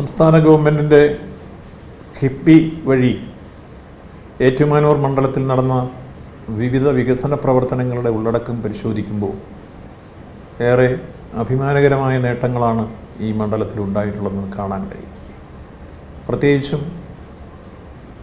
സംസ്ഥാന ഗവൺമെന്റിന്റെ കിഫ്ബി വഴി ഏറ്റുമാനൂർ മണ്ഡലത്തിൽ നടന്ന വിവിധ വികസന പ്രവർത്തനങ്ങളുടെ ഉള്ളടക്കം പരിശോധിക്കുമ്പോൾ ഏറെ അഭിമാനകരമായ നേട്ടങ്ങളാണ് ഈ മണ്ഡലത്തിൽ ഉണ്ടായിട്ടുള്ളതെന്ന് കാണാൻ കഴിയും. പ്രത്യേകിച്ചും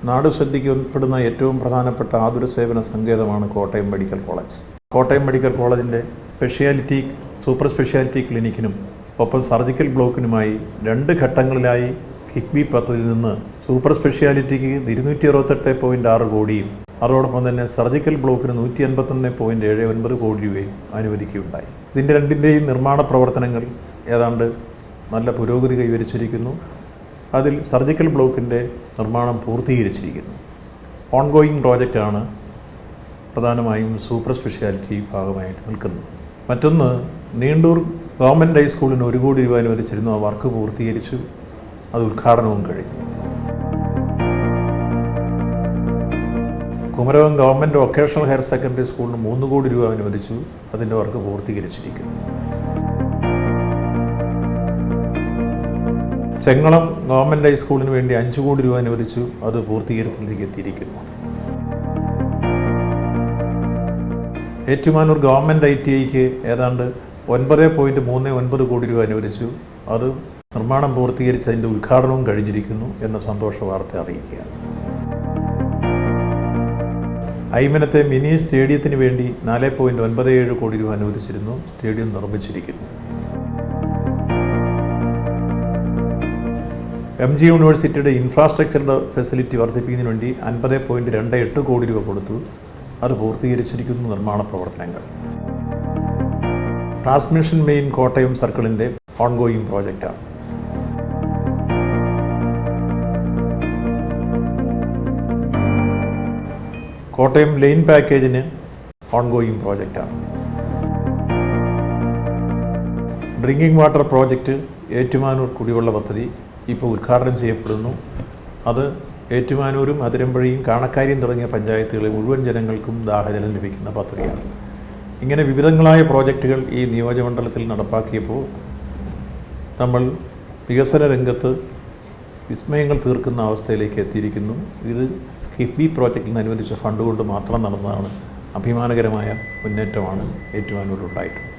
നാട് ശ്രദ്ധിക്കപ്പെടുന്ന ഏറ്റവും പ്രധാനപ്പെട്ട ആതുര സേവന സങ്കേതമാണ് Kottayam medical college. Kottayam medical കോളേജിന്റെ സ്പെഷ്യാലിറ്റി സൂപ്പർ സ്പെഷ്യാലിറ്റി ക്ലിനിക്കിനും ഒപ്പം സർജിക്കൽ ബ്ലോക്കിനുമായി രണ്ട് ഘട്ടങ്ങളിലായി കിക്ബി പദ്ധതിയിൽ നിന്ന് സൂപ്പർ സ്പെഷ്യാലിറ്റിക്ക് ഇരുന്നൂറ്റി അറുപത്തെട്ട് പോയിന്റ് ആറ് കോടിയും അതോടൊപ്പം തന്നെ സർജിക്കൽ ബ്ലോക്കിന് നൂറ്റി അൻപത്തൊന്ന് പോയിന്റ് ഏഴ് ഒൻപത് കോടി രൂപയും അനുവദിക്കുകയുണ്ടായി. ഇതിന്റെ രണ്ടിന്റെയും നിർമ്മാണ പ്രവർത്തനങ്ങൾ ഏതാണ്ട് നല്ല പുരോഗതി കൈവരിച്ചിരിക്കുന്നു. അതിൽ സർജിക്കൽ ബ്ലോക്കിന്റെ നിർമ്മാണം പൂർത്തീകരിച്ചിരിക്കുന്നു. ഓൺഗോയിങ് പ്രോജക്റ്റാണ് പ്രധാനമായും സൂപ്പർ സ്പെഷ്യാലിറ്റി ഭാഗമായിട്ട് നിൽക്കുന്നത്. മറ്റൊന്ന് നീണ്ടൂർ ഗവൺമെന്റ് ഹൈസ്കൂളിന് ഒരു കോടി രൂപ അനുവദിച്ചിരുന്നു ആ വർക്ക് പൂർത്തീകരിച്ചു. അത് ഉദ്ഘാടനവും കഴിഞ്ഞു. Kumarakom government vocational higher secondary സ്കൂളിന് മൂന്ന് കോടി രൂപ അനുവദിച്ചു. അതിന്റെ വർക്ക് പൂർത്തീകരിച്ചിരിക്കുന്നു. ചെങ്ങളം ഗവൺമെന്റ് ഹൈസ്കൂളിന് വേണ്ടി അഞ്ച് കോടി രൂപ അനുവദിച്ചു. അത് പൂർത്തീകരണത്തിലേക്ക് എത്തിയിരിക്കുന്നു. ഏറ്റുമാനൂർ ഗവൺമെന്റ് ഐ ടി ഐക്ക് ഏതാണ്ട് ഒൻപത് പോയിന്റ് മൂന്ന് ഒൻപത് കോടി രൂപ അനുവദിച്ചു. അത് നിർമ്മാണം പൂർത്തീകരിച്ച് അതിന്റെ ഉദ്ഘാടനവും കഴിഞ്ഞിരിക്കുന്നു എന്ന സന്തോഷ വാർത്ത അറിയിക്കുകയാണ്. ഐമനത്തെ മിനി സ്റ്റേഡിയത്തിന് വേണ്ടി നാല് പോയിന്റ് ഒൻപത് ഏഴ് കോടി രൂപ അനുവദിച്ചിരുന്നു. സ്റ്റേഡിയം നിർമ്മിച്ചിരിക്കുന്നു. എം ജി യൂണിവേഴ്സിറ്റിയുടെ ഇൻഫ്രാസ്ട്രക്ചറുടെ ഫെസിലിറ്റി വർദ്ധിപ്പിക്കുന്നതിന് വേണ്ടി അൻപത് പോയിന്റ് രണ്ട് എട്ട് കോടി രൂപ കൊടുത്തു. അത് പൂർത്തീകരിച്ചിരിക്കുന്നു നിർമ്മാണ പ്രവർത്തനങ്ങൾ. ട്രാൻസ്മിഷൻ മെയിൻ കോട്ടയം സർക്കിളിന്റെ ഓൺഗോയിങ് പ്രോജക്റ്റാണ് കോട്ടയം ലൈൻ പാക്കേജിന് ഓൺഗോയിങ് പ്രോജക്റ്റാണ് ഡ്രിങ്കിംഗ് വാട്ടർ പ്രോജക്റ്റ് ഏറ്റുമാനൂർ കുടിവെള്ള പദ്ധതി ഇപ്പോൾ ഉദ്ഘാടനം ചെയ്യപ്പെടുന്നു. അത് ഏറ്റുമാനൂരും അതിരമ്പഴിയും കാണക്കാരിയും തുടങ്ങിയ പഞ്ചായത്തുകളിലെ മുഴുവൻ ജനങ്ങൾക്കും ദാഹജലം ലഭിക്കുന്ന പദ്ധതിയാണ്. ഇങ്ങനെ വിവിധങ്ങളായ പ്രോജക്റ്റുകൾ ഈ നിയോജകമണ്ഡലത്തിൽ നടപ്പാക്കിയപ്പോൾ നമ്മൾ വികസന രംഗത്ത് വിസ്മയങ്ങൾ തീർക്കുന്ന അവസ്ഥയിലേക്ക് എത്തിയിരിക്കുന്നു. ഇത് കിഫ്ബി പ്രോജക്റ്റിൽ നിന്ന് അനുവദിച്ച ഫണ്ട് കൊണ്ട് മാത്രം നടന്നതാണ്. അഭിമാനകരമായ മുന്നേറ്റമാണ് ഏറ്റുമാനൂരിലുണ്ടായിട്ടുള്ളത്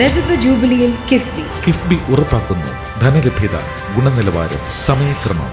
രജത ജൂബിലിയിൽ കിഫ്ബി. കിഫ്ബി ഉറപ്പാക്കുന്നു. ധനലഭ്യത ഗുണനിലവാരം സമയക്രമം.